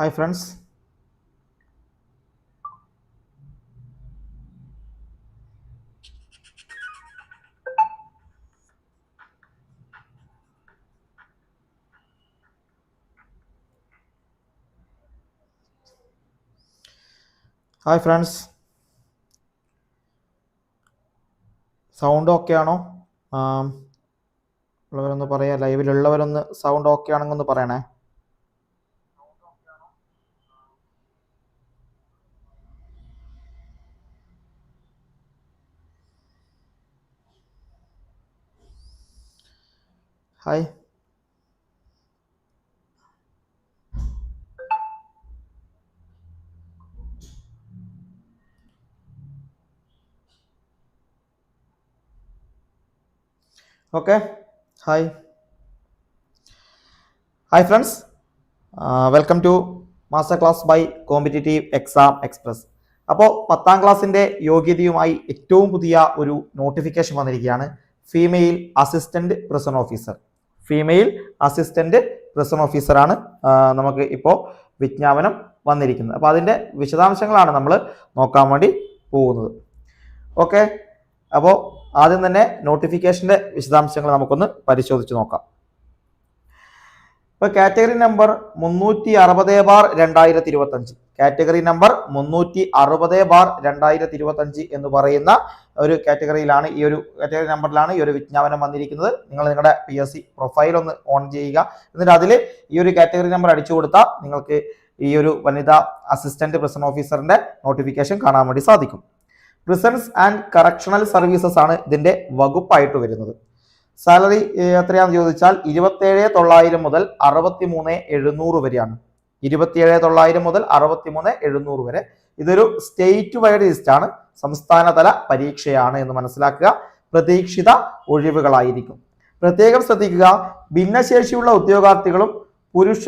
Hi friends hi friends sound okay ആണോ? ഉള്ളവരൊന്ന് പറയാം. ലൈവിലുള്ളവരൊന്ന് സൗണ്ട് ഓക്കെ ആണെന്നൊന്ന് പറയണേ. Hi okay hi hi friends welcome to master class by competitive exam express അപ്പോൾ പത്താം ക്ലാസ്സിന്റെ യോഗ്യതയുമായി ഏറ്റവും പുതിയ ഒരു നോട്ടിഫിക്കേഷൻ വന്നിരിക്കുകയാണ്. Female assistant prison officer female assistant prison ഓഫീസറാണ് നമുക്ക് ഇപ്പോൾ വിജ്ഞാപനം വന്നിരിക്കുന്നത്. അപ്പോൾ അതിന്റെ വിശദാംശങ്ങളാണ് നമ്മൾ നോക്കാൻ വേണ്ടി പോകുന്നത്. ഓക്കെ അപ്പോൾ ആദ്യം തന്നെ നോട്ടിഫിക്കേഷന്റെ വിശദാംശങ്ങൾ നമുക്കൊന്ന് പരിശോധിച്ച് നോക്കാം. ഇപ്പോൾ കാറ്റഗറി നമ്പർ മുന്നൂറ്റി അറുപത് ബാർ രണ്ടായിരത്തി ഇരുപത്തഞ്ച് കാറ്റഗറി നമ്പർ മുന്നൂറ്റി അറുപത് ബാർ രണ്ടായിരത്തി ഇരുപത്തഞ്ച് എന്ന് പറയുന്ന ഒരു കാറ്റഗറിയിലാണ് ഈ ഒരു കാറ്റഗറി നമ്പറിലാണ് ഈ ഒരു വിജ്ഞാപനം വന്നിരിക്കുന്നത്. നിങ്ങൾ നിങ്ങളുടെ പി എസ് സി പ്രൊഫൈൽ ഒന്ന് ഓൺ ചെയ്യുക. എന്നിട്ട് അതിൽ ഈ ഒരു കാറ്റഗറി നമ്പർ അടിച്ചു കൊടുത്താൽ നിങ്ങൾക്ക് ഈ ഒരു വനിതാ അസിസ്റ്റന്റ് പ്രിസൺ ഓഫീസറിന്റെ നോട്ടിഫിക്കേഷൻ കാണാൻ വേണ്ടി സാധിക്കും. പ്രിസൺസ് ആൻഡ് കറക്ഷണൽ സർവീസസ് ആണ് ഇതിന്റെ വകുപ്പായിട്ട് വരുന്നത്. സാലറി എത്രയാണെന്ന് ചോദിച്ചാൽ ഇരുപത്തേഴ് തൊള്ളായിരം മുതൽ അറുപത്തി മൂന്ന് എഴുന്നൂറ് വരെയാണ്. ഇരുപത്തിയേഴ് തൊള്ളായിരം മുതൽ അറുപത്തി മൂന്ന് എഴുന്നൂറ് വരെ. ഇതൊരു സ്റ്റേറ്റ് വൈഡ് ലിസ്റ്റ് ആണ്. സംസ്ഥാനതല പരീക്ഷയാണ് എന്ന് മനസ്സിലാക്കുക. പ്രതീക്ഷിത ഒഴിവുകളായിരിക്കും. പ്രത്യേകം ശ്രദ്ധിക്കുക ഭിന്നശേഷിയുള്ള ഉദ്യോഗാർത്ഥികളും പുരുഷ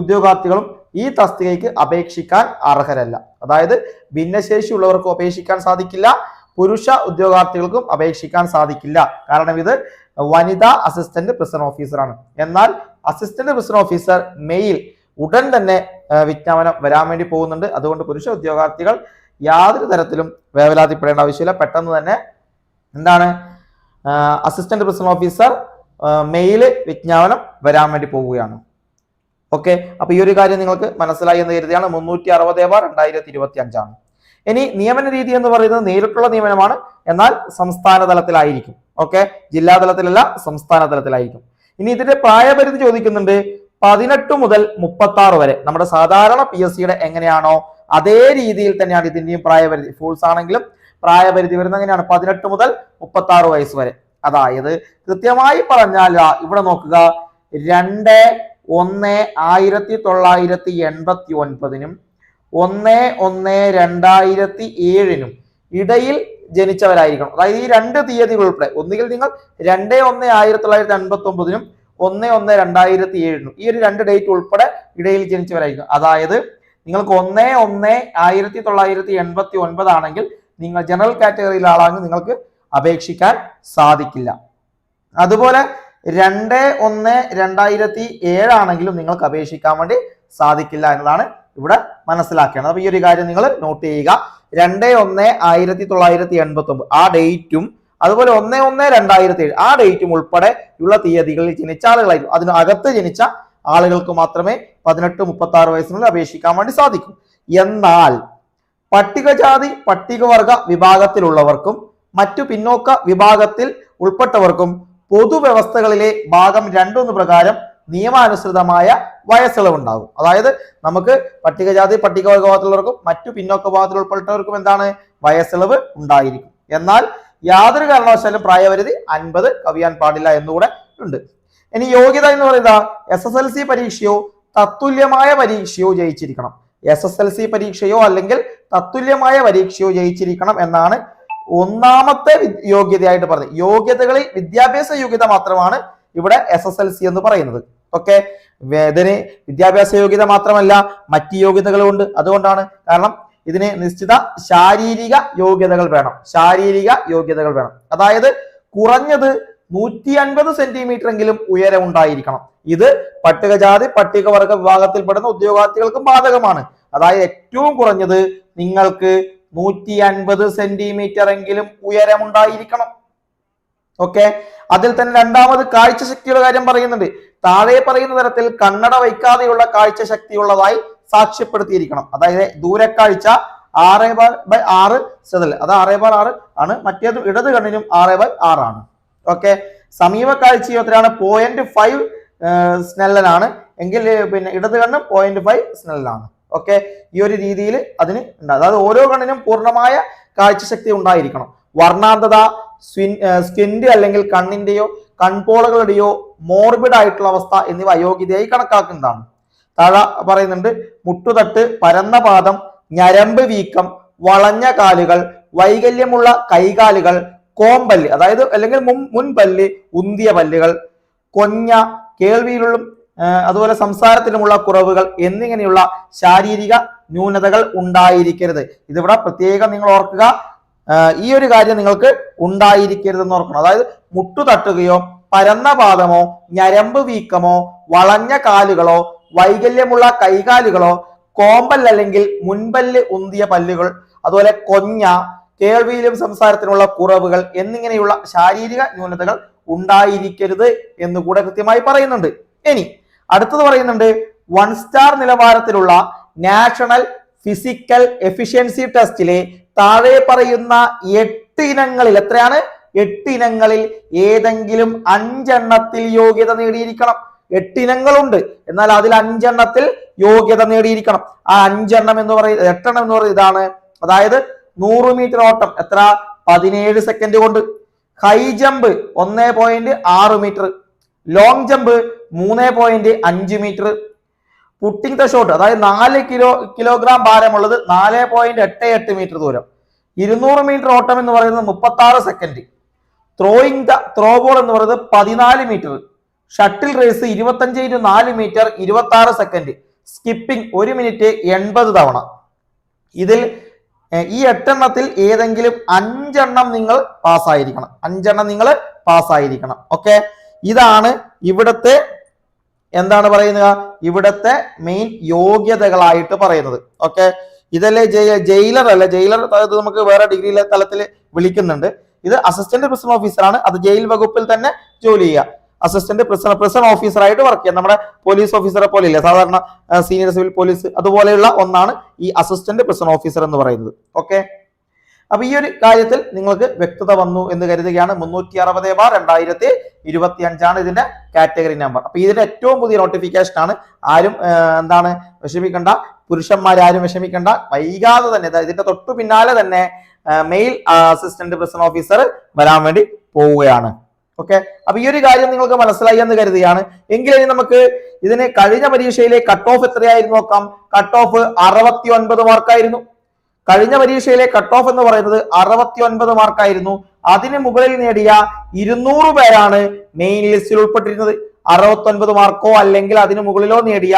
ഉദ്യോഗാർത്ഥികളും ഈ തസ്തികയ്ക്ക് അപേക്ഷിക്കാൻ അർഹരല്ല. അതായത് ഭിന്നശേഷിയുള്ളവർക്കും അപേക്ഷിക്കാൻ സാധിക്കില്ല പുരുഷ ഉദ്യോഗാർത്ഥികൾക്കും അപേക്ഷിക്കാൻ സാധിക്കില്ല. കാരണം ഇത് വനിതാ അസിസ്റ്റന്റ് പ്രസന്റ് ഓഫീസറാണ്. എന്നാൽ അസിസ്റ്റന്റ് പ്രസന്റ് ഓഫീസർ മെയിൽ ഉടൻ തന്നെ വിജ്ഞാപനം വരാൻ വേണ്ടി പോകുന്നുണ്ട്. അതുകൊണ്ട് പുരുഷ ഉദ്യോഗാർത്ഥികൾ യാതൊരു തരത്തിലും വേവലാതിപ്പെടേണ്ട ആവശ്യമില്ല. പെട്ടെന്ന് തന്നെ എന്താണ് അസിസ്റ്റന്റ് പ്രസന്റ് ഓഫീസർ മെയിൽ വിജ്ഞാപനം വരാൻ വേണ്ടി പോവുകയാണ്. ഓക്കെ? അപ്പൊ ഈ ഒരു കാര്യം നിങ്ങൾക്ക് മനസ്സിലായി എന്ന് കരുതിയാണ്. മുന്നൂറ്റി അറുപത് രണ്ടായിരത്തി ഇരുപത്തി അഞ്ചാണ് ഇനി നിയമന രീതി എന്ന് പറയുന്നത് നേരിട്ടുള്ള നിയമനമാണ്. എന്നാൽ സംസ്ഥാന തലത്തിലായിരിക്കും ഓക്കെ? ജില്ലാ തലത്തിലല്ല സംസ്ഥാന തലത്തിലായിരിക്കും ഇനി ഇതിന്റെ പ്രായപരിധി ചോദിക്കുന്നുണ്ട്. പതിനെട്ട് മുതൽ മുപ്പത്തി ആറ് വരെ. നമ്മുടെ സാധാരണ പി എസ് സിയുടെ എങ്ങനെയാണോ അതേ രീതിയിൽ തന്നെയാണ് ഇതിന്റെയും പ്രായപരിധി. ഫുൾസ് ആണെങ്കിലും പ്രായപരിധി വരുന്നത് എങ്ങനെയാണ്? പതിനെട്ട് മുതൽ മുപ്പത്തി ആറ് വയസ്സ് വരെ. അതായത് കൃത്യമായി പറഞ്ഞാൽ ഇവിടെ നോക്കുക. രണ്ട് ഒന്ന് ആയിരത്തി തൊള്ളായിരത്തി എൺപത്തി ഒൻപതിനും ഒന്ന് ഒന്ന് രണ്ടായിരത്തി ഏഴിനും ഇടയിൽ ജനിച്ചവരായിരിക്കണം. അതായത് ഈ രണ്ട് തീയതികൾ ഉൾപ്പെടെ. ഒന്നുകിൽ നിങ്ങൾ രണ്ട് ഒന്ന് ആയിരത്തി തൊള്ളായിരത്തി അൻപത്തി ഒമ്പതിനും ഒന്ന് ഒന്ന് രണ്ടായിരത്തി ഏഴിനും ഈ ഒരു രണ്ട് ഡേറ്റ് ഉൾപ്പെടെ ഇടയിൽ ജനിച്ചവരായിരിക്കും. അതായത് നിങ്ങൾക്ക് ഒന്ന് ഒന്ന് ആയിരത്തി തൊള്ളായിരത്തി എൺപത്തി ഒൻപതാണെങ്കിൽ നിങ്ങൾ ജനറൽ കാറ്റഗറിയിലെ ആളാണെങ്കിൽ നിങ്ങൾക്ക് അപേക്ഷിക്കാൻ സാധിക്കില്ല. അതുപോലെ രണ്ട് ഒന്ന് രണ്ടായിരത്തി ഏഴാണെങ്കിലും നിങ്ങൾക്ക് അപേക്ഷിക്കാൻ വേണ്ടി സാധിക്കില്ല എന്നതാണ് ഇവിടെ മനസ്സിലാക്കേണ്ടത് അപ്പൊ ഈ ഒരു കാര്യം നിങ്ങൾ നോട്ട് ചെയ്യുക. രണ്ട് ഒന്ന് ആയിരത്തി തൊള്ളായിരത്തി എൺപത്തി ഒമ്പത് ആ ഡേറ്റും അതുപോലെ ഒന്ന് ഒന്ന് രണ്ടായിരത്തി ഏഴ്. ആ ഡേറ്റും ഉൾപ്പെടെ ഉള്ള തീയതികളിൽ ജനിച്ച ആളുകളായിരിക്കും. അതിന് അകത്ത് ജനിച്ച ആളുകൾക്ക് മാത്രമേ പതിനെട്ട് മുപ്പത്തി ആറ് വയസ്സിനുള്ളിൽ അപേക്ഷിക്കാൻ വേണ്ടി സാധിക്കും. എന്നാൽ പട്ടികജാതി പട്ടികവർഗ വിഭാഗത്തിലുള്ളവർക്കും മറ്റു പിന്നോക്ക വിഭാഗത്തിൽ ഉൾപ്പെട്ടവർക്കും പൊതുവ്യവസ്ഥകളിലെ ഭാഗം രണ്ടൊന്ന് പ്രകാരം നിയമാനുസൃതമായ വയസ്സിളവുണ്ടാകും അതായത് നമുക്ക് പട്ടികജാതി പട്ടികവർഗ വിഭാഗത്തിലുള്ളവർക്കും മറ്റു പിന്നോക്ക വിഭാഗത്തിൽ ഉൾപ്പെട്ടവർക്കും എന്താണ്? വയസ്സിളവ് ഉണ്ടായിരിക്കും. എന്നാൽ യാതൊരു കാരണവശാലും പ്രായപരിധി അൻപത് കവിയാൻ പാടില്ല എന്നുകൂടെ ഉണ്ട്. ഇനി യോഗ്യത എന്ന് പറയുന്നത് എസ് എസ് എൽ സി പരീക്ഷയോ തത്തുല്യമായ പരീക്ഷയോ ജയിച്ചിരിക്കണം. എസ് എസ് എൽ സി പരീക്ഷയോ അല്ലെങ്കിൽ തത്തുല്യമായ പരീക്ഷയോ ജയിച്ചിരിക്കണം എന്നാണ് ഒന്നാമത്തെ യോഗ്യതയായിട്ട് പറഞ്ഞത് യോഗ്യതകളിൽ വിദ്യാഭ്യാസ യോഗ്യത മാത്രമാണ് ഇവിടെ എസ് എസ് എൽ സി എന്ന് പറയുന്നത്. ഓക്കെ ഇതിന് വിദ്യാഭ്യാസ യോഗ്യത മാത്രമല്ല മറ്റ് യോഗ്യതകളും ഉണ്ട്. അതുകൊണ്ടാണ് കാരണം ഇതിന് നിശ്ചിത ശാരീരിക യോഗ്യതകൾ വേണം. ശാരീരിക യോഗ്യതകൾ വേണം. അതായത് കുറഞ്ഞത് നൂറ്റി അൻപത് സെന്റിമീറ്റർ എങ്കിലും ഉയരം ഉണ്ടായിരിക്കണം. ഇത് പട്ടികജാതി പട്ടികവർഗ വിഭാഗത്തിൽപ്പെടുന്ന ഉദ്യോഗാർത്ഥികൾക്കും ബാധകമാണ്. അതായത് ഏറ്റവും കുറഞ്ഞത് നിങ്ങൾക്ക് നൂറ്റി അൻപത് സെന്റിമീറ്റർ എങ്കിലും ഉയരം ഉണ്ടായിരിക്കണം ഓക്കെ അതിൽ തന്നെ രണ്ടാമത് കാഴ്ച ശക്തിയുടെ കാര്യം പറയുന്നുണ്ട്. താഴെ പറയുന്ന തരത്തിൽ കണ്ണട വയ്ക്കാതെയുള്ള കാഴ്ച ശക്തിയുള്ളതായി സാക്ഷ്യപ്പെടുത്തിയിരിക്കണം. അതായത് ദൂരക്കാഴ്ച ആറ് ബൈ ആറ് സെതൽ. അത് ആറ് ബൈ ആറ് ആണ്. മറ്റേത് ഇടത് കണ്ണിനും ആറ് ബൈ ആറാണ് ഓക്കെ സമീപ കാഴ്ച എത്രയാണ് പോയിന്റ് ഫൈവ് സ്നെല്ലനാണ്. എങ്കിൽ പിന്നെ ഇടത് കണ്ണ് പോയിന്റ് ഫൈവ് സ്നെല്ലനാണ്. ഓക്കെ ഈ ഒരു രീതിയിൽ അതിന് ഉണ്ട് അതായത് ഓരോ കണ്ണിനും പൂർണമായ കാഴ്ചശക്തി ഉണ്ടായിരിക്കണം. വർണാന്തത സ്വിൻ അല്ലെങ്കിൽ കണ്ണിന്റെയോ കൺപോളകളുടെയോ മോർബിഡ് ആയിട്ടുള്ള അവസ്ഥ എന്നിവ അയോഗ്യതയായി കണക്കാക്കുന്നതാണ്. താഴെ പറയുന്നുണ്ട് മുട്ടുതട്ട് പരന്ന പാദം ഞരമ്പ് വീക്കം വളഞ്ഞ കാലുകൾ വൈകല്യമുള്ള കൈകാലുകൾ കോമ്പല്ല് അതായത് അല്ലെങ്കിൽ മുൻ മുൻപല്ല് ഉന്തിയ പല്ലുകൾ കൊഞ്ഞ കേൾവിയിലുള്ള അതുപോലെ സംസാരത്തിലുമുള്ള കുറവുകൾ എന്നിങ്ങനെയുള്ള ശാരീരിക ന്യൂനതകൾ ഉണ്ടായിരിക്കരുത്. ഇതിവിടെ പ്രത്യേകം നിങ്ങൾ ഓർക്കുക ഈ ഒരു കാര്യം നിങ്ങൾക്ക് ഉണ്ടായിരിക്കരുതെന്ന് ഓർക്കണം. അതായത് മുട്ടു തട്ടുകയോ പരന്ന പാദമോ ഞരമ്പ് വീക്കമോ വളഞ്ഞ കാലുകളോ വൈകല്യമുള്ള കൈകാലുകളോ കോമ്പൽ അല്ലെങ്കിൽ മുൻപല്ല് ഉന്തിയ പല്ലുകൾ അതുപോലെ കൊഞ്ഞ കേൾവിയിലും സംസാരത്തിനുള്ള കുറവുകൾ എന്നിങ്ങനെയുള്ള ശാരീരിക ന്യൂനതകൾ ഉണ്ടായിരിക്കരുത് എന്ന് കൂടെ കൃത്യമായി പറയുന്നുണ്ട്. ഇനി അടുത്തത് പറയുന്നുണ്ട് വൺ സ്റ്റാർ നിലവാരത്തിലുള്ള നാഷണൽ ഫിസിക്കൽ എഫിഷ്യൻസി ടെസ്റ്റിലെ താഴെ പറയുന്ന എട്ട് ഇനങ്ങളിൽ എത്രയാണ്? എട്ട് ഇനങ്ങളിൽ ഏതെങ്കിലും അഞ്ചെണ്ണത്തിൽ യോഗ്യത നേടിയിരിക്കണം. എട്ടിനങ്ങളുണ്ട് എന്നാൽ അതിൽ അഞ്ചെണ്ണത്തിൽ യോഗ്യത നേടിയിരിക്കണം. ആ അഞ്ചെണ്ണം എന്ന് പറയുന്നത് എട്ടെണ്ണം എന്ന് പറയുന്നത് ഇതാണ്. അതായത് നൂറ് മീറ്റർ ഓട്ടം. എത്ര? പതിനേഴ് സെക്കൻഡ് കൊണ്ട്. ഹൈ ജമ്പ് ഒന്നേ പോയിന്റ് ആറ് മീറ്റർ. ലോങ് ജമ്പ് മൂന്നേ പോയിന്റ് അഞ്ച് മീറ്റർ. പുട്ടിംഗ് ദ ഷോട്ട് അതായത് നാല് കിലോ കിലോഗ്രാം ഭാരമുള്ളത് നാല് പോയിന്റ് എട്ട് എട്ട് മീറ്റർ ദൂരം. ഇരുന്നൂറ് മീറ്റർ ഓട്ടം എന്ന് പറയുന്നത് മുപ്പത്തി ആറ് second throwing the throw ball എന്ന് പറയുന്നത് പതിനാല് മീറ്റർ ഷട്ടിൽ റേസ് ഇരുപത്തഞ്ച് ഇന്റു നാല് മീറ്റർ ഇരുപത്തി ആറ് സെക്കൻഡ് സ്കിപ്പിംഗ് ഒരു മിനിറ്റ് എൺപത് തവണ. ഇതിൽ ഈ എട്ടെണ്ണത്തിൽ ഏതെങ്കിലും അഞ്ചെണ്ണം നിങ്ങൾ പാസ്സായിരിക്കണം അഞ്ചെണ്ണം നിങ്ങൾ പാസ്സായിരിക്കണം ഓക്കെ ഇതാണ് ഇവിടുത്തെ എന്താണ് പറയുന്നത്? ഇവിടത്തെ മെയിൻ യോഗ്യതകളായിട്ട് പറയുന്നത്. ഓക്കെ ഇതല്ലേ ജയിലർ അല്ല? ജയിലർ നമുക്ക് വേറെ ഡിഗ്രി തലത്തിൽ വിളിക്കുന്നുണ്ട്. ഇത് അസിസ്റ്റന്റ് പ്രിസൺ ഓഫീസറാണ് അത് ജയിൽ വകുപ്പിൽ തന്നെ ജോലി ചെയ്യുക. അസിസ്റ്റന്റ് പ്രിസൺ പ്രിസൺ ഓഫീസറായിട്ട് വർക്ക് ചെയ്യുക. നമ്മുടെ പോലീസ് ഓഫീസറെ പോലെ ഇല്ല സാധാരണ സീനിയർ സിവിൽ പോലീസ് അതുപോലെയുള്ള ഒന്നാണ് ഈ അസിസ്റ്റന്റ് പ്രിസൺ ഓഫീസർ എന്ന് പറയുന്നത്. ഓക്കെ അപ്പൊ ഈ ഒരു കാര്യത്തിൽ നിങ്ങൾക്ക് വ്യക്തത വന്നു എന്ന് കരുതുകയാണ്. മുന്നൂറ്റി അറുപത് ബാർ രണ്ടായിരത്തി ഇരുപത്തി അഞ്ചാണ് ഇതിന്റെ കാറ്റഗറി നമ്പർ അപ്പൊ ഇതിന്റെ ഏറ്റവും പുതിയ നോട്ടിഫിക്കേഷൻ ആണ്. ആരും എന്താണ് വിഷമിക്കേണ്ട. പുരുഷന്മാരാരും വിഷമിക്കേണ്ട. വൈകാതെ തന്നെ ഇതിന്റെ തൊട്ടു പിന്നാലെ തന്നെ മെയിൽ അസിസ്റ്റന്റ് പ്രസിഡന്റ് ഓഫീസർ വരാൻ വേണ്ടി പോവുകയാണ്. ഓക്കെ അപ്പൊ ഈ ഒരു കാര്യം നിങ്ങൾക്ക് മനസ്സിലായി എന്ന് കരുതുകയാണ്. എങ്കിലും നമുക്ക് ഇതിന് കഴിഞ്ഞ പരീക്ഷയിലെ കട്ട് ഓഫ് എത്രയായിരുന്നു നോക്കാം. കട്ട് ഓഫ് അറുപത്തി ഒൻപത് മാർക്കായിരുന്നു കഴിഞ്ഞ പരീക്ഷയിലെ കട്ട് ഓഫ് എന്ന് പറയുന്നത് അറുപത്തി ഒൻപത് മാർക്കായിരുന്നു അതിന് മുകളിൽ നേടിയ ഇരുന്നൂറ് പേരാണ് മെയിൻ ലിസ്റ്റിൽ ഉൾപ്പെട്ടിരുന്നത്. അറുപത്തി ഒൻപത് മാർക്കോ അല്ലെങ്കിൽ അതിന് മുകളിലോ നേടിയ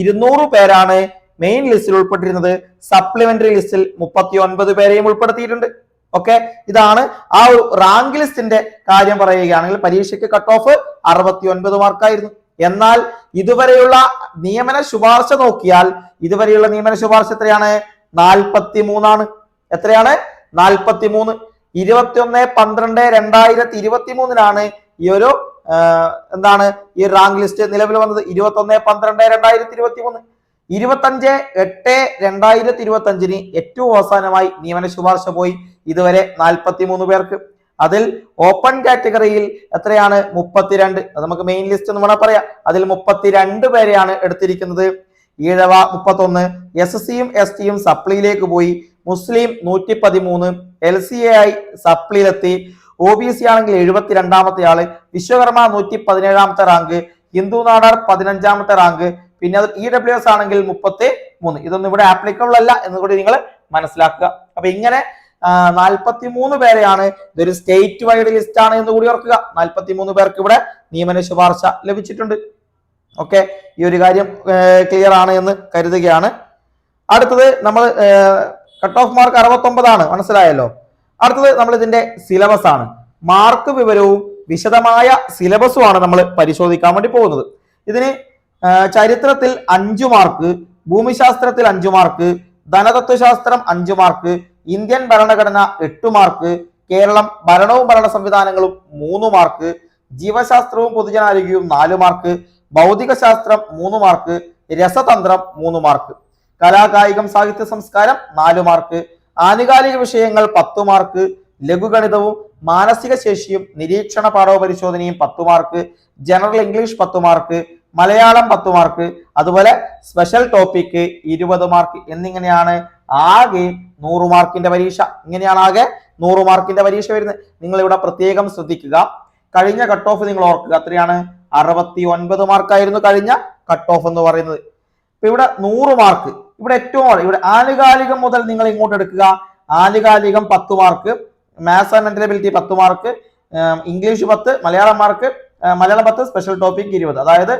ഇരുന്നൂറ് പേരാണ് മെയിൻ ലിസ്റ്റിൽ ഉൾപ്പെട്ടിരുന്നത്. സപ്ലിമെന്ററി ലിസ്റ്റിൽ മുപ്പത്തി ഒൻപത് പേരെയും ഉൾപ്പെടുത്തിയിട്ടുണ്ട്. ഓക്കെ ഇതാണ് ആ ഒരു റാങ്ക് ലിസ്റ്റിന്റെ കാര്യം പറയുകയാണെങ്കിൽ പരീക്ഷയ്ക്ക് കട്ട് ഓഫ് അറുപത്തി ഒൻപത് മാർക്കായിരുന്നു എന്നാൽ ഇതുവരെയുള്ള നിയമന ശുപാർശ നോക്കിയാൽ ഇതുവരെയുള്ള നിയമന ശുപാർശ എത്രയാണ്? നാൽപ്പത്തി മൂന്നാണ് എത്രയാണ്? നാൽപ്പത്തി മൂന്ന് ഇരുപത്തി ഒന്ന് പന്ത്രണ്ട് രണ്ടായിരത്തി ഇരുപത്തി മൂന്നിനാണ് ഈ ഒരു എന്താണ് ഈ റാങ്ക് ലിസ്റ്റ് നിലവിൽ വന്നത്. ഇരുപത്തി ഒന്ന് പന്ത്രണ്ട് രണ്ടായിരത്തി ഇരുപത്തി മൂന്ന് ഇരുപത്തഞ്ച് എട്ട് രണ്ടായിരത്തി ഇരുപത്തി അഞ്ചിന് ഏറ്റവും അവസാനമായി നിയമന ശുപാർശ പോയി ഇതുവരെ നാൽപ്പത്തി മൂന്ന് പേർക്ക്. അതിൽ ഓപ്പൺ കാറ്റഗറിയിൽ എത്രയാണ്? മുപ്പത്തിരണ്ട്. അത് നമുക്ക് മെയിൻ ലിസ്റ്റ് എന്ന് വേണം പറയാം. അതിൽ മുപ്പത്തിരണ്ട് പേരെയാണ് എടുത്തിരിക്കുന്നത്. ഈഴവ മുപ്പത്തൊന്ന് എസ് സിയും എസ് ടിയും സപ്ലിയിലേക്ക് പോയി. മുസ്ലിം നൂറ്റി പതിമൂന്ന് എൽ സി എ ആയി സപ്ലിയിലെത്തി. ഒ ബി സി ആണെങ്കിൽ എഴുപത്തിരണ്ടാമത്തെ ആൾ. വിശ്വകർമ്മ നൂറ്റി പതിനേഴാമത്തെ റാങ്ക് ഹിന്ദു നാടാർ പതിനഞ്ചാമത്തെ റാങ്ക് പിന്നെ അത് ഇ ഡബ്ല്യു എസ് ആണെങ്കിൽ മുപ്പത്തി മൂന്ന് ഇതൊന്നും ഇവിടെ ആപ്ലിക്കബിൾ അല്ല എന്ന് കൂടി നിങ്ങൾ മനസ്സിലാക്കുക. അപ്പൊ ഇങ്ങനെ നാൽപ്പത്തി മൂന്ന് പേരെയാണ്. ഇതൊരു സ്റ്റേറ്റ് വൈഡ് ലിസ്റ്റ് ആണ് എന്ന് കൂടി ഓർക്കുക. നാൽപ്പത്തി മൂന്ന് പേർക്ക് ഇവിടെ നിയമന ശുപാർശ ലഭിച്ചിട്ടുണ്ട്. ഓക്കെ? ഈ ഒരു കാര്യം ക്ലിയർ ആണ് എന്ന് കരുതുകയാണ്. അടുത്തത് നമ്മൾ കട്ട് ഓഫ് മാർക്ക് അറുപത്തൊമ്പതാണ്. മനസ്സിലായല്ലോ? അടുത്തത് നമ്മൾ ഇതിന്റെ സിലബസ് ആണ്. മാർക്ക് വിവരവും വിശദമായ സിലബസുമാണ് നമ്മൾ പരിശോധിക്കാൻ വേണ്ടി പോകുന്നത്. ഇതിന് ചരിത്രത്തിൽ അഞ്ചു മാർക്ക് ഭൂമിശാസ്ത്രത്തിൽ അഞ്ചു മാർക്ക് ധനതത്വശാസ്ത്രം അഞ്ചു മാർക്ക് ഇന്ത്യൻ ഭരണഘടന എട്ട് മാർക്ക് കേരളം ഭരണവും ഭരണ സംവിധാനങ്ങളും മൂന്ന് മാർക്ക് ജീവശാസ്ത്രവും പൊതുജനാരോഗ്യവും നാല് മാർക്ക് ഭൗതിക ശാസ്ത്രം മൂന്ന് മാർക്ക് രസതന്ത്രം മൂന്ന് മാർക്ക് കലാകായികം സാഹിത്യ സംസ്കാരം നാല് മാർക്ക് ആനുകാലിക വിഷയങ്ങൾ പത്തു മാർക്ക് ലഘുഗണിതവും മാനസിക ശേഷിയും നിരീക്ഷണ പാഠവ പരിശോധനയും പത്തു മാർക്ക് ജനറൽ ഇംഗ്ലീഷ് പത്തു മാർക്ക് മലയാളം പത്ത് മാർക്ക് അതുപോലെ സ്പെഷ്യൽ ടോപ്പിക്ക് ഇരുപത് മാർക്ക് എന്നിങ്ങനെയാണ് ആകെ നൂറ് മാർക്കിന്റെ പരീക്ഷ. ഇങ്ങനെയാണ് ആകെ നൂറ് മാർക്കിന്റെ പരീക്ഷ വരുന്നത്. നിങ്ങൾ ഇവിടെ പ്രത്യേകം ശ്രദ്ധിക്കുക. കഴിഞ്ഞ കട്ട് ഓഫ് നിങ്ങൾ ഓർക്കുക. എത്രയാണ് അറുപത്തി ഒൻപത് മാർക്കായിരുന്നു കഴിഞ്ഞ കട്ട് ഓഫ് എന്ന് പറയുന്നത്. ഇപ്പൊ ഇവിടെ നൂറ് മാർക്ക്. ഇവിടെ ഏറ്റവും ഇവിടെ ആനുകാലികം മുതൽ നിങ്ങൾ ഇങ്ങോട്ട് എടുക്കുക. ആനുകാലികം പത്ത് mark maths and mental ability പത്ത് മാർക്ക് ഇംഗ്ലീഷ് പത്ത് മലയാളം മാർക്ക് മലയാളം പത്ത് സ്പെഷ്യൽ ടോപ്പിക് ഇരുപത്. അതായത്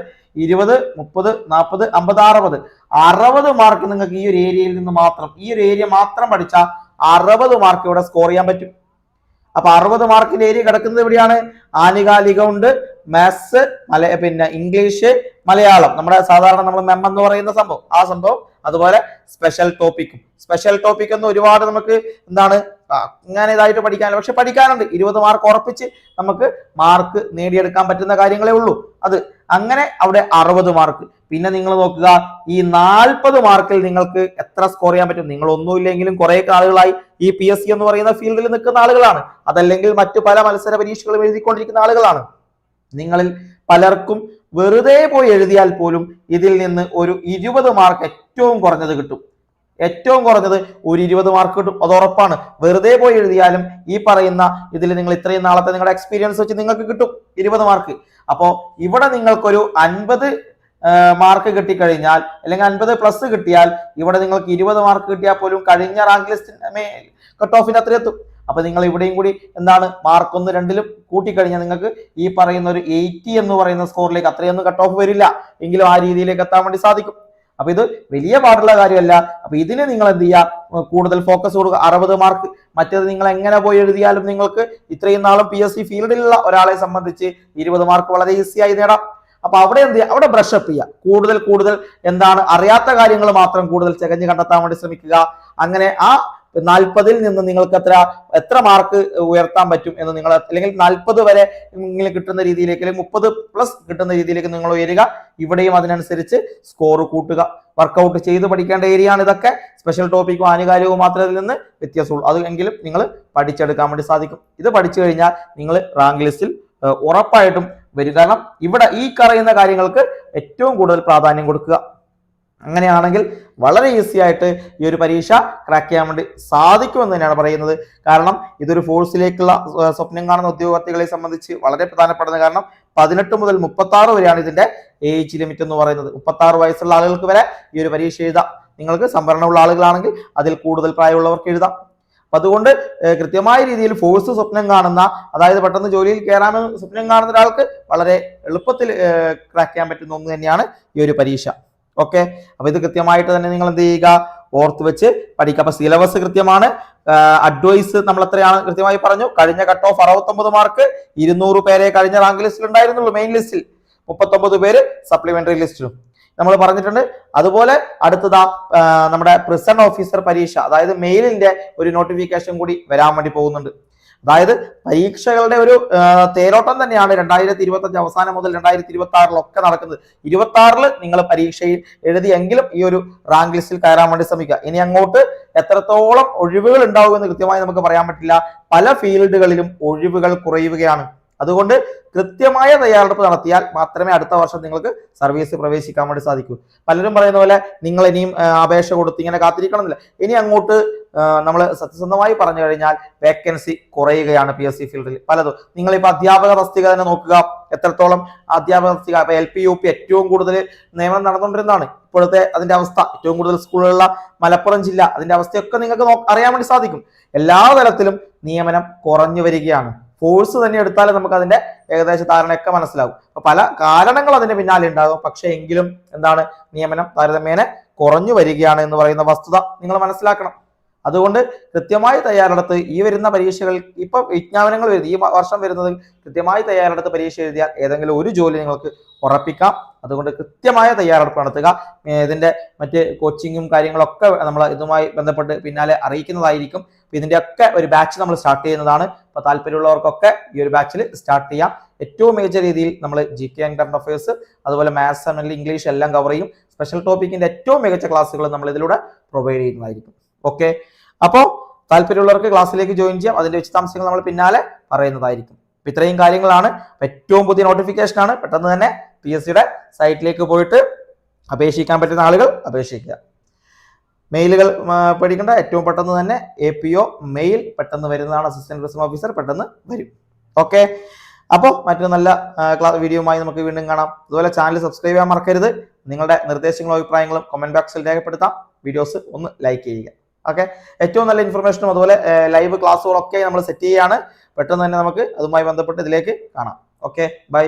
ഇരുപത് മുപ്പത് നാൽപ്പത് അമ്പത് അറുപത്. അറുപത് മാർക്ക് നിങ്ങൾക്ക് ഈ ഒരു ഏരിയയിൽ നിന്ന് മാത്രം ഈ ഒരു ഏരിയ മാത്രം പഠിച്ചാൽ അറുപത് മാർക്ക് ഇവിടെ സ്കോർ ചെയ്യാൻ പറ്റും. അപ്പൊ അറുപത് മാർക്കിന്റെ ഏരിയ കിടക്കുന്നത് എവിടെയാണ്? ആനുകാലികം ഉണ്ട്. മാത്സ് മല പിന്നെ ഇംഗ്ലീഷ് മലയാളം. നമ്മുടെ സാധാരണ നമ്മൾ മെം എന്ന് പറയുന്ന സംഭവം. ആ സംഭവം അതുപോലെ സ്പെഷ്യൽ ടോപ്പിക്കും സ്പെഷ്യൽ ടോപ്പിക് എന്ന് ഒരുപാട് നമുക്ക് എന്താണ് അങ്ങനെ ഇതായിട്ട് പഠിക്കാനില്ല പക്ഷെ പഠിക്കാനുണ്ട്. ഇരുപത് മാർക്ക് ഉറപ്പിച്ച് നമുക്ക് മാർക്ക് നേടിയെടുക്കാൻ പറ്റുന്ന കാര്യങ്ങളേ ഉള്ളൂ. അത് അങ്ങനെ അവിടെ അറുപത് മാർക്ക് പിന്നെ നിങ്ങൾ നോക്കുക ഈ നാൽപ്പത് മാർക്കിൽ നിങ്ങൾക്ക് എത്ര സ്കോർ ചെയ്യാൻ പറ്റും? നിങ്ങൾ ഒന്നുമില്ലെങ്കിലും കുറെ ആളുകളായി ഈ പി എന്ന് പറയുന്ന ഫീൽഡിൽ നിൽക്കുന്ന ആളുകളാണ്. അതല്ലെങ്കിൽ മറ്റു പല മത്സര പരീക്ഷകളും എഴുതിക്കൊണ്ടിരിക്കുന്ന ആളുകളാണ്. നിങ്ങളിൽ പലർക്കും വെറുതെ പോയി എഴുതിയാൽ പോലും ഇതിൽ നിന്ന് ഒരു ഇരുപത് മാർക്ക് ഏറ്റവും കുറഞ്ഞത് കിട്ടും. ഏറ്റവും കുറഞ്ഞത് ഒരു ഇരുപത് മാർക്ക് കിട്ടും. അത് ഉറപ്പാണ്. വെറുതെ പോയി എഴുതിയാലും ഈ പറയുന്ന ഇതിൽ നിങ്ങൾ ഇത്രയും നാളത്തെ നിങ്ങളുടെ എക്സ്പീരിയൻസ് വെച്ച് നിങ്ങൾക്ക് കിട്ടും. ഇരുപത് മാർക്ക് അപ്പോൾ ഇവിടെ നിങ്ങൾക്കൊരു അൻപത് മാർക്ക് കിട്ടിക്കഴിഞ്ഞാൽ അല്ലെങ്കിൽ അൻപത് പ്ലസ് കിട്ടിയാൽ ഇവിടെ നിങ്ങൾക്ക് ഇരുപത് മാർക്ക് കിട്ടിയാൽ പോലും കഴിഞ്ഞ റാങ്ക് ലിസ്റ്റിന്റെ കട്ട് ഓഫിന് അത്ര എത്തും. അപ്പൊ നിങ്ങൾ ഇവിടെയും കൂടി എന്താണ് മാർക്ക് ഒന്ന് രണ്ടിലും കൂട്ടിക്കഴിഞ്ഞാൽ നിങ്ങൾക്ക് ഈ പറയുന്ന ഒരു എയ്റ്റി എന്ന് പറയുന്ന സ്കോറിലേക്ക് അത്രയൊന്നും കട്ട് ഓഫ് വരില്ല. എങ്കിലും ആ രീതിയിലേക്ക് എത്താൻ വേണ്ടി സാധിക്കും. അപ്പൊ ഇത് വലിയ പാടുള്ള കാര്യമല്ല. അപ്പൊ ഇതിന് നിങ്ങൾ എന്ത് ചെയ്യുക കൂടുതൽ ഫോക്കസ് കൊടുക്കുക. അറുപത് മാർക്ക് മറ്റേത് നിങ്ങൾ എങ്ങനെ പോയി എഴുതിയാലും നിങ്ങൾക്ക് ഇത്രയും നാളും പി എസ് സി ഫീൽഡിലുള്ള ഒരാളെ സംബന്ധിച്ച് ഇരുപത് മാർക്ക് വളരെ ഈസിയായി നേടാം. അപ്പൊ അവിടെ എന്ത് ചെയ്യുക? അവിടെ ബ്രഷപ്പ് ചെയ്യുക. കൂടുതൽ കൂടുതൽ എന്താണ് അറിയാത്ത കാര്യങ്ങൾ മാത്രം കൂടുതൽ ചകഞ്ഞ് കണ്ടെത്താൻ വേണ്ടി ശ്രമിക്കുക. അങ്ങനെ ആ നാൽപ്പതിൽ നിന്ന് നിങ്ങൾക്ക് എത്ര എത്ര മാർക്ക് ഉയർത്താൻ പറ്റും എന്ന് നിങ്ങൾ അല്ലെങ്കിൽ നാൽപ്പത് വരെ ഇങ്ങനെ കിട്ടുന്ന രീതിയിലേക്ക് അല്ലെങ്കിൽ മുപ്പത് പ്ലസ് കിട്ടുന്ന രീതിയിലേക്ക് നിങ്ങൾ ഉയരുക. ഇവിടെയും അതിനനുസരിച്ച് സ്കോർ കൂട്ടുക. വർക്കൗട്ട് ചെയ്ത് പഠിക്കേണ്ട ഏരിയ ആണ് ഇതൊക്കെ. സ്പെഷ്യൽ ടോപ്പിക്കും ആനുകാലികവും മാത്രമേ ഇതിൽ നിന്ന് വ്യത്യാസമുള്ളൂ. അതെങ്കിലും നിങ്ങൾ പഠിച്ചെടുക്കാൻ വേണ്ടി സാധിക്കും. ഇത് പഠിച്ചു കഴിഞ്ഞാൽ നിങ്ങൾ റാങ്ക് ലിസ്റ്റിൽ ഉറപ്പായിട്ടും വരും. കാരണം ഇവിടെ ഈ പറയുന്ന കാര്യങ്ങൾക്ക് ഏറ്റവും കൂടുതൽ പ്രാധാന്യം കൊടുക്കുക. അങ്ങനെയാണെങ്കിൽ വളരെ ഈസി ആയിട്ട് ഈ ഒരു പരീക്ഷ ക്രാക്ക് ചെയ്യാൻ വേണ്ടി സാധിക്കുമെന്ന് തന്നെയാണ് പറയുന്നത്. കാരണം ഇതൊരു ഫോഴ്സിലേക്കുള്ള സ്വപ്നം കാണുന്ന ഉദ്യോഗാർത്ഥികളെ സംബന്ധിച്ച് വളരെ പ്രധാനപ്പെടുന്നത് കാരണം പതിനെട്ട് മുതൽ മുപ്പത്തി വരെയാണ് ഇതിന്റെ ഏജ് ലിമിറ്റ് എന്ന് പറയുന്നത്. മുപ്പത്തി വയസ്സുള്ള ആളുകൾക്ക് വരെ ഈ ഒരു പരീക്ഷ എഴുതാം. നിങ്ങൾക്ക് സംവരണമുള്ള ആളുകളാണെങ്കിൽ അതിൽ കൂടുതൽ പ്രായമുള്ളവർക്ക് എഴുതാം. അപ്പൊ അതുകൊണ്ട് കൃത്യമായ രീതിയിൽ ഫോഴ്സ് സ്വപ്നം കാണുന്ന അതായത് പെട്ടെന്ന് ജോലിയിൽ കയറാൻ സ്വപ്നം കാണുന്ന ഒരാൾക്ക് വളരെ എളുപ്പത്തിൽ ക്രാക്ക് ചെയ്യാൻ പറ്റുന്ന ഒന്ന് തന്നെയാണ് ഈ ഒരു പരീക്ഷ. ഓക്കെ അപ്പൊ ഇത് കൃത്യമായിട്ട് തന്നെ നിങ്ങൾ എന്ത് ചെയ്യുക? ഓർത്ത് വെച്ച് പഠിക്കുക. അപ്പൊ സിലബസ് കൃത്യമാണ്. അഡ്വൈസ് നമ്മൾ എത്രയാണ് കൃത്യമായി പറഞ്ഞു. കഴിഞ്ഞ കട്ട് ഓഫ് അറുപത്തൊമ്പത് മാർക്ക് ഇരുന്നൂറ് പേരെ കഴിഞ്ഞ റാങ്ക് ലിസ്റ്റിൽ ഉണ്ടായിരുന്നുള്ളൂ മെയിൻ ലിസ്റ്റിൽ മുപ്പത്തൊമ്പത് പേര് സപ്ലിമെന്ററി ലിസ്റ്റിലും നമ്മൾ പറഞ്ഞിട്ടുണ്ട്. അതുപോലെ അടുത്തതാ നമ്മുടെ പ്രിസൺ ഓഫീസർ പരീക്ഷ. അതായത് മെയിലിന്റെ ഒരു നോട്ടിഫിക്കേഷൻ കൂടി വരാൻ വേണ്ടി പോകുന്നുണ്ട്. അതായത് പരീക്ഷകളുടെ ഒരു തേരോട്ടം തന്നെയാണ് രണ്ടായിരത്തി ഇരുപത്തി അഞ്ച് അവസാനം മുതൽ രണ്ടായിരത്തി ഇരുപത്തി ആറിലൊക്കെ നടക്കുന്നത്. ഇരുപത്തി ആറിൽ നിങ്ങൾ പരീക്ഷയിൽ എഴുതിയെങ്കിലും ഈ ഒരു റാങ്ക് ലിസ്റ്റിൽ കയറാൻ വേണ്ടി ശ്രമിക്കുക. ഇനി അങ്ങോട്ട് എത്രത്തോളം ഒഴിവുകൾ ഉണ്ടാവുമെന്ന് കൃത്യമായി നമുക്ക് പറയാൻ പറ്റില്ല. പല ഫീൽഡുകളിലും ഒഴിവുകൾ കുറയുകയാണ്. അതുകൊണ്ട് കൃത്യമായ തയ്യാറെടുപ്പ് നടത്തിയാൽ മാത്രമേ അടുത്ത വർഷം നിങ്ങൾക്ക് സർവീസ് പ്രവേശിക്കാൻ വേണ്ടി സാധിക്കൂ. പലരും പറയുന്ന പോലെ നിങ്ങൾ ഇനിയും അപേക്ഷ കൊടുത്ത് ഇങ്ങനെ കാത്തിരിക്കണമെന്നില്ല. ഇനി അങ്ങോട്ട് നമ്മൾ സത്യസന്ധമായി പറഞ്ഞു കഴിഞ്ഞാൽ വേക്കൻസി കുറയുകയാണ് പി എസ് സി ഫീൽഡിൽ പലതും. നിങ്ങളിപ്പോൾ അധ്യാപക തസ്തിക തന്നെ നോക്കുക. എത്രത്തോളം അധ്യാപക തസ്തിക? ഇപ്പൊ എൽ പി യു പി ഏറ്റവും കൂടുതൽ നിയമനം നടന്നുകൊണ്ടിരുന്നതാണ്. ഇപ്പോഴത്തെ അതിന്റെ അവസ്ഥ. ഏറ്റവും കൂടുതൽ സ്കൂളുകളുള്ള മലപ്പുറം ജില്ല. അതിന്റെ അവസ്ഥയൊക്കെ നിങ്ങൾക്ക് അറിയാൻ വേണ്ടി സാധിക്കും. എല്ലാ തലത്തിലും നിയമനം കുറഞ്ഞു വരികയാണ്. ഫോഴ്സ് തന്നെ എടുത്താൽ നമുക്ക് അതിന്റെ ഏകദേശ ധാരണയൊക്കെ മനസ്സിലാവും. അപ്പൊ പല കാരണങ്ങൾ അതിന്റെ പിന്നാലെ ഉണ്ടാകും. പക്ഷെ എങ്കിലും എന്താണ് നിയമനം താരതമ്യേന കുറഞ്ഞു വരികയാണ് എന്ന് പറയുന്ന വസ്തുത നിങ്ങൾ മനസ്സിലാക്കണം. അതുകൊണ്ട് കൃത്യമായി തയ്യാറെടുത്ത് ഈ വരുന്ന പരീക്ഷകൾ ഇപ്പൊ വിജ്ഞാപനങ്ങൾ വരുന്നത് ഈ വർഷം വരുന്നത് കൃത്യമായി തയ്യാറെടുത്ത് പരീക്ഷ എഴുതിയാൽ ഏതെങ്കിലും ഒരു ജോലി നിങ്ങൾക്ക് ഉറപ്പിക്കാം. അതുകൊണ്ട് കൃത്യമായ തയ്യാറെടുപ്പ് നടത്തുക. ഇതിന്റെ മറ്റ് കോച്ചിങ്ങും കാര്യങ്ങളൊക്കെ നമ്മൾ ഇതുമായി ബന്ധപ്പെട്ട് പിന്നാലെ അറിയിക്കുന്നതായിരിക്കും. ഒക്കെ ഒരു ബാച്ച് നമ്മൾ സ്റ്റാർട്ട് ചെയ്യുന്നതാണ്. അപ്പോൾ താല്പര്യമുള്ളവർക്കൊക്കെ ഈ ഒരു ബാച്ചിൽ സ്റ്റാർട്ട് ചെയ്യാം. ഏറ്റവും മേജർ രീതിയിൽ നമ്മൾ G K and current affairs അതുപോലെ മാത്സ് അല്ലെങ്കിൽ ഇംഗ്ലീഷ് എല്ലാം കവർ ചെയ്യും. സ്പെഷ്യൽ ടോപ്പിക്കിന്റെ ഏറ്റവും മികച്ച ക്ലാസ്സുകൾ നമ്മൾ ഇതിലൂടെ പ്രൊവൈഡ് ചെയ്യുന്നതായിരിക്കും. ഓക്കെ അപ്പോൾ താല്പര്യമുള്ളവർക്ക് ക്ലാസ്സിലേക്ക് ജോയിൻ ചെയ്യാം. അതിന്റെ വിശദാംശങ്ങൾ നമ്മൾ പിന്നാലെ പറയുന്നതായിരിക്കും. ഇത്രയും കാര്യങ്ങളാണ്. ഏറ്റവും പുതിയ നോട്ടിഫിക്കേഷനാണ് പെട്ടെന്ന് തന്നെ പി എസ് സിയുടെ സൈറ്റിലേക്ക് പോയിട്ട് അപേക്ഷിക്കാൻ പറ്റുന്ന ആളുകൾ അപേക്ഷിക്കുക. മെയിലുകൾ പഠിക്കേണ്ട ഏറ്റവും പെട്ടെന്ന് തന്നെ എ പി ഒ മെയിൽ പെട്ടെന്ന് വരുന്നതാണ് അസിസ്റ്റന്റ് പ്രസിഡന്റ് ഓഫീസർ പെട്ടെന്ന് വരും. ഓക്കെ അപ്പോൾ മറ്റൊരു നല്ല ക്ലാസ് വീഡിയോയുമായി നമുക്ക് വീണ്ടും കാണാം. അതുപോലെ ചാനൽ സബ്സ്ക്രൈബ് ചെയ്യാൻ മറക്കരുത്. നിങ്ങളുടെ നിർദ്ദേശങ്ങളും അഭിപ്രായങ്ങളും കമന്റ് ബോക്സിൽ രേഖപ്പെടുത്താം. വീഡിയോസ് ഒന്ന് ലൈക്ക് ചെയ്യുക. ഓക്കെ ഏറ്റവും നല്ല ഇൻഫർമേഷനും അതുപോലെ ലൈവ് ക്ലാസ്സുകളൊക്കെ നമ്മൾ സെറ്റ് ചെയ്യുകയാണ്. പെട്ടെന്ന് തന്നെ നമുക്ക് അതുമായി ബന്ധപ്പെട്ട് ഇതിലേക്ക് കാണാം. Okay bye